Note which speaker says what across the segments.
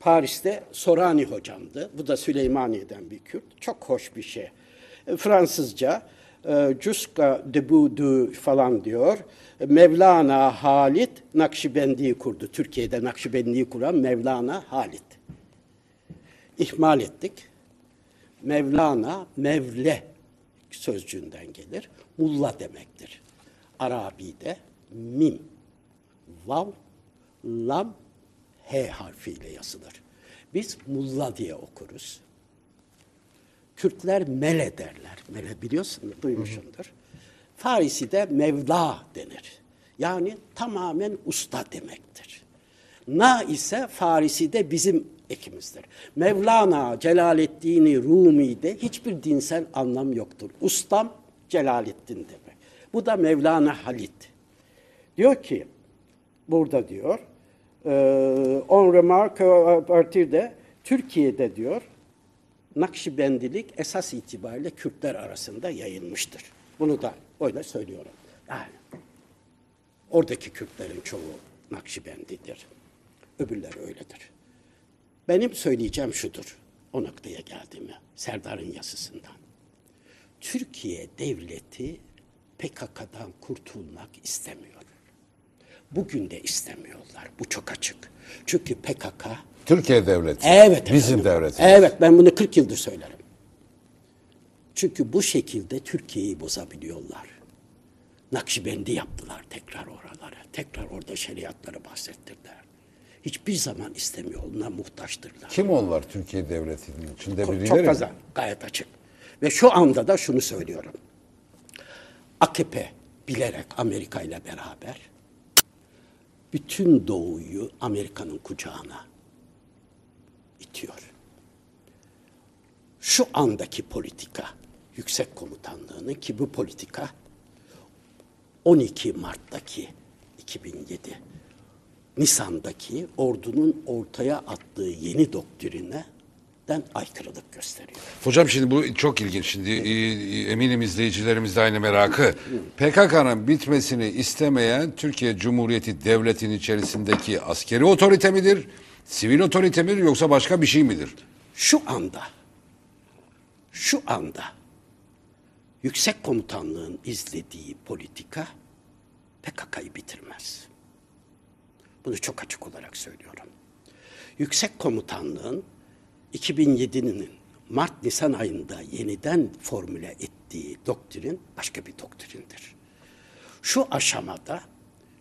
Speaker 1: Paris'te Sorani hocamdı. Bu da Süleymaniye'den bir Kürt. Çok hoş bir şey. E, Fransızca e, Jusqu'à debout du falan diyor. Mevlana Halit Nakşibendi'yi kurdu. Türkiye'de Nakşibendi'yi kuran Mevlana Halit. İhmal ettik. Mevlana, Mevle sözcüğünden gelir. Mulla demektir. Arabi'de mim, vav, lam, h harfiyle yazılır. Biz mulla diye okuruz. Kürtler mele derler. Mele biliyorsun, duymuşsundur. Farisi'de Mevla denir. Yani tamamen usta demektir. Na ise Farisi'de bizim ekimizdir. Mevlana Celaleddin Rumi'de hiçbir dinsel anlam yoktur. Ustam Celaleddin demek. Bu da Mevlana Halit. Diyor ki, burada diyor, e, on remarque à partir de Türkiye'de diyor, Nakşibendilik esas itibariyle Kürtler arasında yayılmıştır. Bunu da öyle söylüyorum. Yani oradaki Kürtlerin çoğu Nakşibendidir. Öbürleri öyledir. Benim söyleyeceğim şudur. O noktaya geldiğimi Serdar'ın yazısından. Türkiye devleti PKK'dan kurtulmak istemiyor. Bugün de istemiyorlar. Bu çok açık. Çünkü PKK
Speaker 2: Türkiye devleti.
Speaker 1: Evet.
Speaker 2: Bizim
Speaker 1: efendim.
Speaker 2: devletimiz.
Speaker 1: Evet ben bunu 40 yıldır söylerim. Çünkü bu şekilde Türkiye'yi bozabiliyorlar. Nakşibendi yaptılar tekrar oralara. Tekrar orada şeriatları bahsettirdiler. Hiçbir zaman istemiyor. Ona muhtaçtırlar.
Speaker 2: Kim onlar Türkiye devletinin içinde birileri
Speaker 1: Çok fazla. Gayet açık. Ve şu anda da şunu söylüyorum. AKP bilerek Amerika ile beraber bütün doğuyu Amerika'nın kucağına itiyor. Şu andaki politika, yüksek komutanlığının ki bu politika 12 Mart'taki 2007 Nisan'daki ordunun ortaya attığı yeni doktrininden aykırılık gösteriyor.
Speaker 3: Hocam şimdi bu çok ilginç. Şimdi e, eminim izleyicilerimiz de aynı merakı. PKK'nın bitmesini istemeyen Türkiye Cumhuriyeti Devleti'nin içerisindeki askeri otorite midir? Sivil otorite midir yoksa başka bir şey midir?
Speaker 1: Şu anda, şu anda yüksek komutanlığın izlediği politika PKK'yı bitirmez. Bunu çok açık olarak söylüyorum. Yüksek komutanlığın 2007'nin Mart-Nisan ayında yeniden formüle ettiği doktrin başka bir doktrindir. Şu aşamada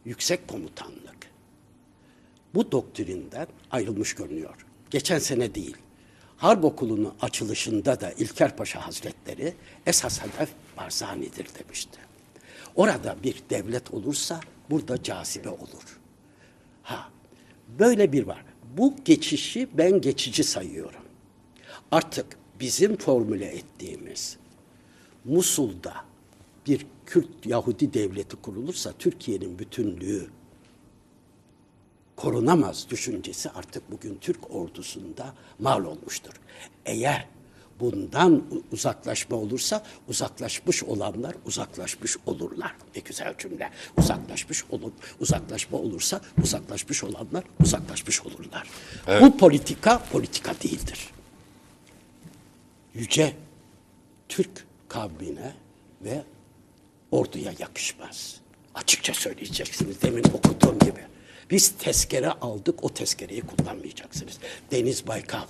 Speaker 1: yüksek komutanlık bu doktrinden ayrılmış görünüyor. Geçen sene değil. Harp okulunun açılışında da İlker Paşa Hazretleri esas hedef Barzani'dir demişti. Orada bir devlet olursa burada cazibe olur. Ha, böyle bir var. Bu geçişi ben geçici sayıyorum. Artık bizim formüle ettiğimiz Musul'da bir Kürt Yahudi devleti kurulursa Türkiye'nin bütünlüğü korunamaz düşüncesi artık bugün Türk ordusunda mal olmuştur. Eğer bundan uzaklaşma olursa uzaklaşmış olanlar uzaklaşmış olurlar. Ne güzel cümle. Uzaklaşmış olur. Uzaklaşma olursa uzaklaşmış olanlar uzaklaşmış olurlar. Bu politika politika değildir. Yüce Türk kavmine ve orduya yakışmaz. Açıkça söyleyeceksiniz demin okuduğum gibi. Biz tezkere aldık, o tezkereyi kullanmayacaksınız. Deniz Baykal,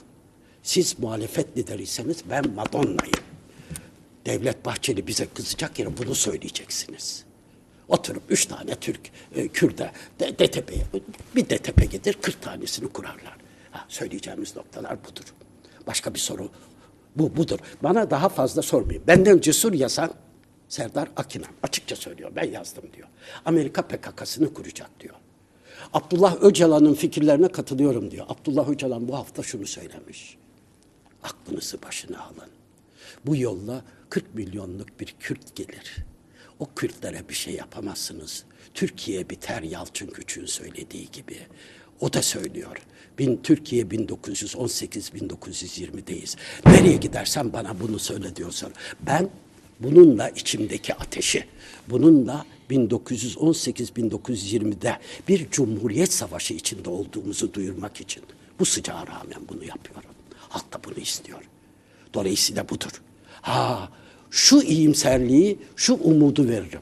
Speaker 1: siz muhalefet lideriyseniz ben Madonna'yım. Devlet Bahçeli bize kızacak yere bunu söyleyeceksiniz. Oturup üç tane Türk, e, Kürt'e, DTP'ye, bir DTP gelir, 40 tanesini kurarlar. Ha, söyleyeceğimiz noktalar budur. Başka bir soru bu budur. Bana daha fazla sormayın. Benden cesur yazan Serdar Akinan açıkça söylüyor. Ben yazdım diyor. Amerika PKK'sını kuracak diyor. Abdullah Öcalan'ın fikirlerine katılıyorum diyor. Abdullah Öcalan bu hafta şunu söylemiş. Aklınızı başına alın. Bu yolla 40 milyonluk bir Kürt gelir. O Kürtlere bir şey yapamazsınız. Türkiye biter Yalçın Küçük'ün söylediği gibi. O da söylüyor. Bin, Türkiye 1918-1920'deyiz. Nereye gidersen bana bunu söyle diyorsan. Ben bununla içimdeki ateşi, bununla 1918-1920'de bir cumhuriyet savaşı içinde olduğumuzu duyurmak için bu sıcağa rağmen bunu yapıyorum. Halk da bunu istiyor. Dolayısıyla budur. Ha, şu iyimserliği, şu umudu veririm.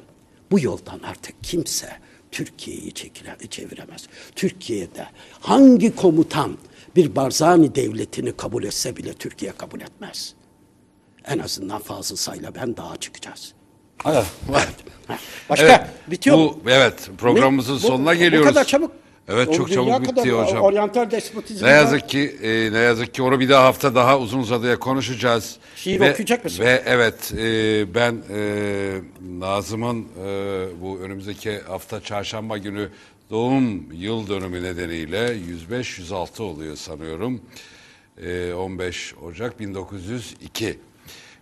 Speaker 1: Bu yoldan artık kimse Türkiye'yi çeviremez. Türkiye'de hangi komutan bir Barzani devletini kabul etse bile Türkiye kabul etmez. En azından Fazıl Say'la ben daha çıkacağız.
Speaker 3: Evet.
Speaker 1: Başka
Speaker 3: Evet,
Speaker 1: bitiyor
Speaker 3: bu,
Speaker 1: mu?
Speaker 3: Evet programımızın
Speaker 1: Bu-
Speaker 3: sonuna
Speaker 1: bu
Speaker 3: geliyoruz.
Speaker 1: kadar çabuk.
Speaker 3: Evet
Speaker 1: O
Speaker 3: çok çabuk bitti hocam.
Speaker 1: Oryantal despotizm.
Speaker 3: Ne yazık ki e, ne yazık ki onu bir daha hafta daha uzun uzadıya konuşacağız.
Speaker 1: Şiir
Speaker 3: ve,
Speaker 1: okuyacak mısın?
Speaker 3: Ve evet e, ben e, Nazım'ın e, bu önümüzdeki hafta çarşamba günü doğum yıl dönümü nedeniyle 105-106 oluyor sanıyorum. E, 15 Ocak 1902.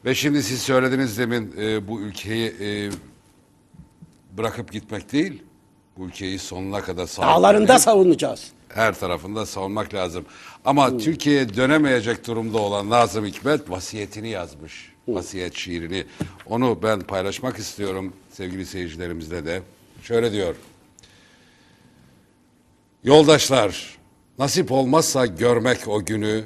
Speaker 3: Ve şimdi siz söylediniz demin e, bu ülkeyi e, bırakıp gitmek değil, ülkeyi sonuna kadar
Speaker 1: Dağlarında savunacağız.
Speaker 3: her tarafında savunmak lazım. Ama Türkiye'ye dönemeyecek durumda olan Nazım Hikmet vasiyetini yazmış. Vasiyet şiirini. Onu ben paylaşmak istiyorum sevgili seyircilerimizle de. Şöyle diyor. Yoldaşlar, nasip olmazsa görmek o günü,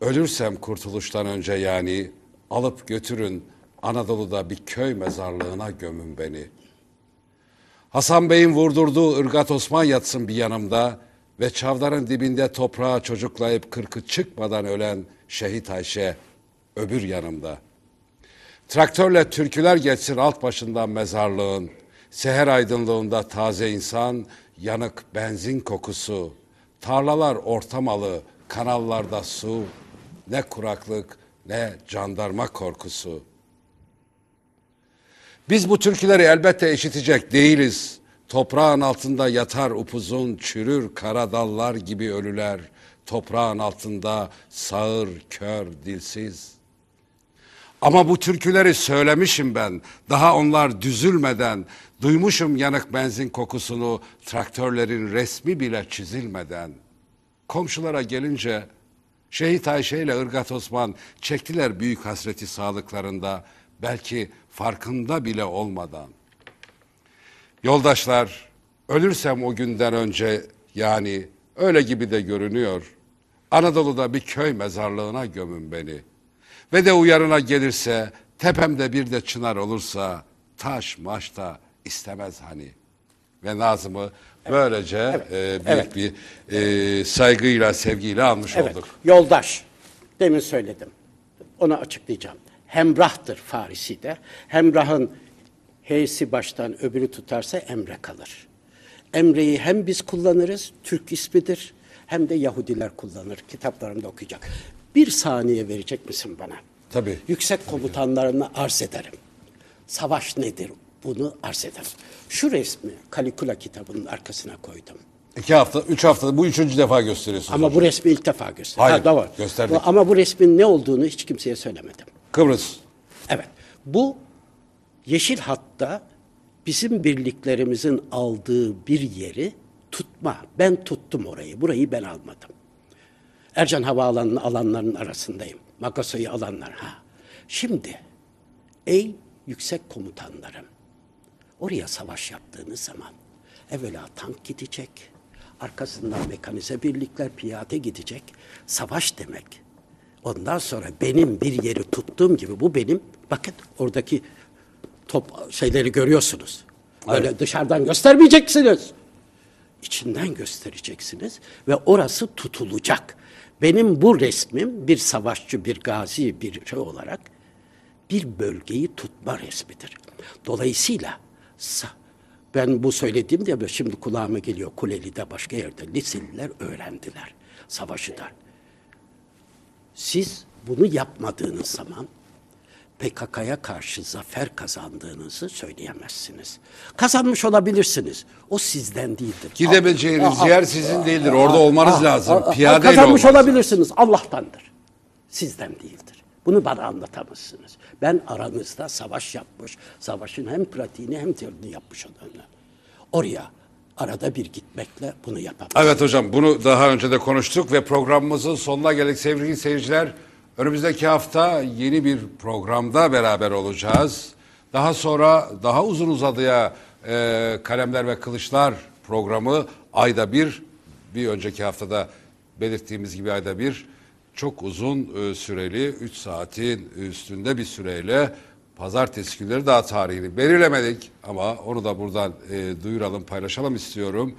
Speaker 3: ölürsem kurtuluştan önce yani, alıp götürün Anadolu'da bir köy mezarlığına gömün beni.'' Hasan Bey'in vurdurduğu ırgat Osman yatsın bir yanımda ve çavdarın dibinde toprağa çocuklayıp kırkı çıkmadan ölen şehit Ayşe öbür yanımda. Traktörle türküler geçsin alt başından mezarlığın. Seher aydınlığında taze insan, yanık benzin kokusu. Tarlalar ortamalı, kanallarda su. Ne kuraklık ne jandarma korkusu.'' Biz bu türküleri elbette işitecek değiliz. Toprağın altında yatar upuzun, çürür kara dallar gibi ölüler. Toprağın altında sağır, kör, dilsiz. Ama bu türküleri söylemişim ben. Daha onlar düzülmeden, duymuşum yanık benzin kokusunu, traktörlerin resmi bile çizilmeden. Komşulara gelince Şehit Ayşe ile Irgat Osman çektiler büyük hasreti sağlıklarında belki farkında bile olmadan. Yoldaşlar ölürsem o günden önce yani öyle gibi de görünüyor. Anadolu'da bir köy mezarlığına gömün beni. Ve de uyarına gelirse tepemde bir de çınar olursa taş maş da istemez hani. Ve Nazım'ı böylece e, büyük
Speaker 1: evet.
Speaker 3: bir e, saygıyla, sevgiyle almış
Speaker 1: Evet.
Speaker 3: olduk.
Speaker 1: Yoldaş. Demin söyledim. Onu açıklayacağım. Hemrahtır Farisi'de. Hemrahın h'si baştan öbürü tutarsa emre kalır. Emre'yi hem biz kullanırız, Türk ismidir, hem de Yahudiler kullanır. Kitaplarımda okuyacak. Bir saniye verecek misin bana?
Speaker 3: Tabii.
Speaker 1: Yüksek komutanlarına arz ederim. Savaş nedir? Bunu arz ederim. Şu resmi Kalikula kitabının arkasına koydum.
Speaker 3: İki hafta, üç haftada bu üçüncü defa gösteriyorsunuz.
Speaker 1: Ama bu resmi ilk defa gösterdim.
Speaker 3: Hayır,
Speaker 1: Ha, doğru.
Speaker 3: gösterdik.
Speaker 1: Ama bu resmin ne olduğunu hiç kimseye söylemedim.
Speaker 3: Kıbrıs.
Speaker 1: Evet. Bu yeşil hatta bizim birliklerimizin aldığı bir yeri tutma. Ben tuttum orayı. Burayı ben almadım. Ercan Havaalanı'nın alanların arasındayım. Makasa'yı alanlar. Ha. Şimdi ey yüksek komutanlarım oraya savaş yaptığınız zaman evvela tank gidecek, arkasından mekanize birlikler piyade gidecek. Savaş demek. Ondan sonra benim bir yeri tuttuğum gibi bu benim bakın oradaki top şeyleri görüyorsunuz. Öyle dışarıdan göstermeyeceksiniz. İçinden göstereceksiniz ve orası tutulacak. Benim bu resmim bir savaşçı, bir gazi, bir şey olarak bir bölgeyi tutma resmidir. Dolayısıyla ben bu söylediğimde şimdi kulağıma geliyor Kuleli'de başka yerde liseliler öğrendiler savaşı da. Siz bunu yapmadığınız zaman PKK'ya karşı zafer kazandığınızı söyleyemezsiniz. Kazanmış olabilirsiniz. O sizden değildir.
Speaker 3: Gidebileceğiniz
Speaker 1: Aa,
Speaker 3: yer sizin değildir. Orada olmanız lazım. Piyadeyle
Speaker 1: Kazanmış olabilirsiniz. Allah'tandır. Sizden değildir. Bunu bana anlatamazsınız. Ben aranızda savaş yapmış, savaşın hem pratiğini hem teorini yapmış olanlar. Oraya arada bir gitmekle bunu yapamam.
Speaker 3: Evet hocam bunu daha önce de konuştuk ve programımızın sonuna geldik sevgili seyirciler. Önümüzdeki hafta yeni bir programda beraber olacağız. Daha sonra daha uzun uzadıya e, Kalemler ve Kılıçlar programı ayda bir, bir önceki haftada belirttiğimiz gibi ayda bir çok uzun e, süreli 3 saatin üstünde bir süreyle pazartesi günleri daha tarihini belirlemedik ama onu da buradan e, duyuralım, paylaşalım istiyorum.